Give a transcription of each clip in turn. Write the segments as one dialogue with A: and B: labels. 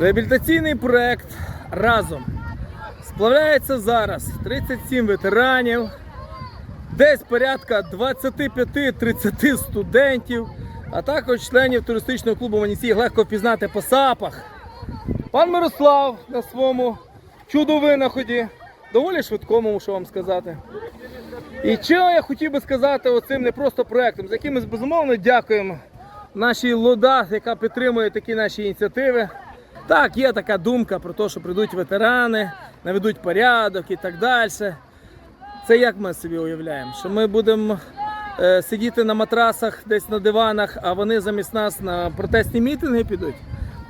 A: Реабілітаційний проект разом сплавляється зараз 37 ветеранів, десь порядка 25-30 студентів, а також членів туристичного клубу їх легко впізнати по сапах. Пан Мирослав на своєму чудо-винаході, доволі швидкому, мушу вам сказати. І що я хотів би сказати оцим не просто проектом, за яким ми безумовно дякуємо нашій ЛОДА, яка підтримує такі наші ініціативи. Так, є така думка про те, що прийдуть ветерани, наведуть порядок і так далі. Це як ми собі уявляємо? Що ми будемо е, сидіти на матрасах, десь на диванах, а вони замість нас на протестні мітинги підуть,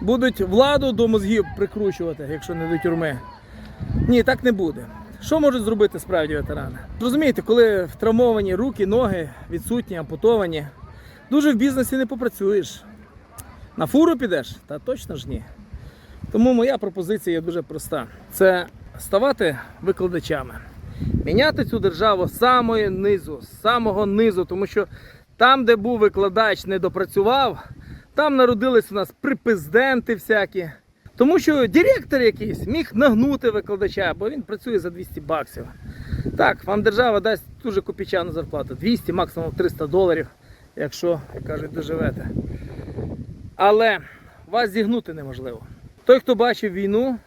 A: будуть владу до мозгів прикручувати, якщо не до тюрми. Ні, так не буде. Що можуть зробити справді ветерани? Розумієте, коли травмовані руки, ноги, відсутні, ампутовані, дуже в бізнесі не попрацюєш. На фуру підеш? Та точно ж ні. Тому моя пропозиція є дуже проста: це ставати викладачами, міняти цю державу з самої низу, з самого низу, тому що там, де був викладач, не допрацював, там народились у нас припизденти всякі. Тому що директор якийсь міг нагнути викладача, бо він працює за 200 баксів. Так, вам держава дасть дуже копійчану зарплату, 200, максимум 300 доларів, якщо, як кажуть, доживете. Але вас зігнути неможливо. Той, хто бачив війну,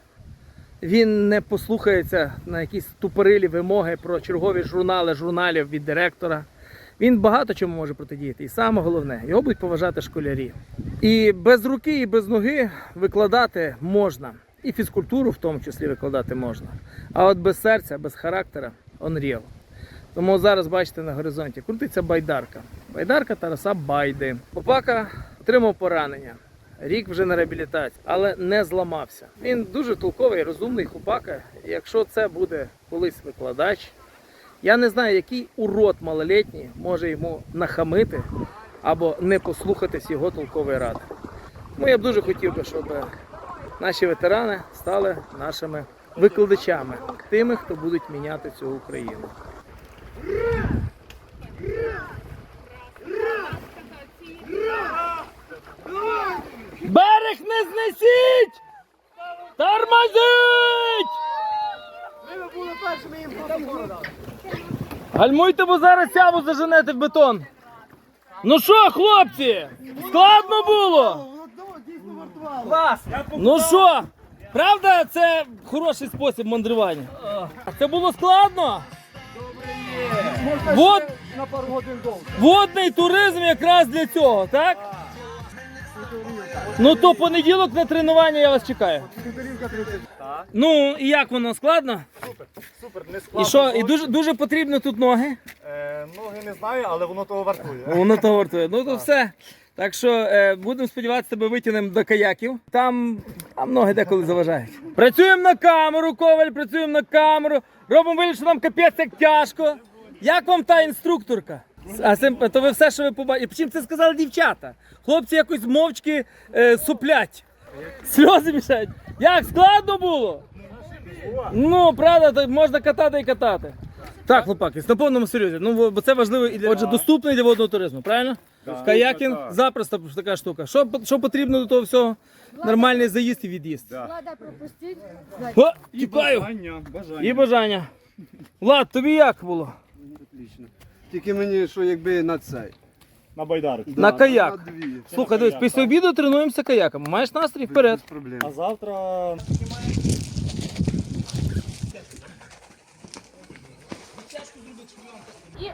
A: він не послухається на якісь тупорилі вимоги про чергові журнали журналів від директора. Він багато чому може протидіяти. І саме головне, його будуть поважати школярі. І без руки, і без ноги викладати можна. І фізкультуру в тому числі викладати можна. А от без серця, без характера unreal. Тому зараз бачите на горизонті крутиться байдарка. Байдарка Тараса Байди. Попака отримав поранення. Рік вже на реабілітації, але не зламався. Він дуже толковий, розумний хлопака. Якщо це буде колись викладач, я не знаю, який урод малолітній може йому нахамити або не послухатись його толкової ради. Тому я б дуже хотів би, щоб наші ветерани стали нашими викладачами, тими, хто будуть міняти цю Україну. Гальмуйте, бо зараз сяву заженете в бетон. Ну що, хлопці? Складно було? Клас! Ну що? Правда, це хороший спосіб мандрування? Це було складно?
B: Можна
A: Вот.
B: ще на пару годин довше.
A: Водний туризм якраз для цього, так? Ну то понеділок на тренування я вас чекаю. Ну і як воно складно?
C: Супер, не
A: І що? І дуже дуже потрібно тут ноги.
C: Е, ноги не знаю, але воно того вартує.
A: Воно того вартує. Ну то все. Так що е, будемо сподіватися, тебе витягнемо до каяків. Там, там ноги деколи заважають. Працюємо на камеру, коваль, працюємо на камеру. Робимо вигляд, що нам капець як тяжко. Як вам та інструкторка? А це, то ви все, що ви побачили. Чим це сказали дівчата? Хлопці якось мовчки е, суплять. Сльози мішають. Як складно було? Ну, правда, так можна катати і катати. Так, хлопаки, на повному серйозі. Ну, бо- це важливо і для отже, доступний для водного туризму, правильно? Каякінг запросто така штука. Що, що потрібно до того всього? Нормальний заїзд і від'їзд.
D: Влада пропустіть.
A: О, тікаю. І бажання. Влад, тобі як було?
B: Отлично. Тільки мені, що якби на цей.
C: На байдарці.
A: На каяк.
B: На дві.
A: Слухай, дивись, після обіду тренуємося каяком. Маєш настрій вперед.
B: Без проблем.
C: А завтра
D: І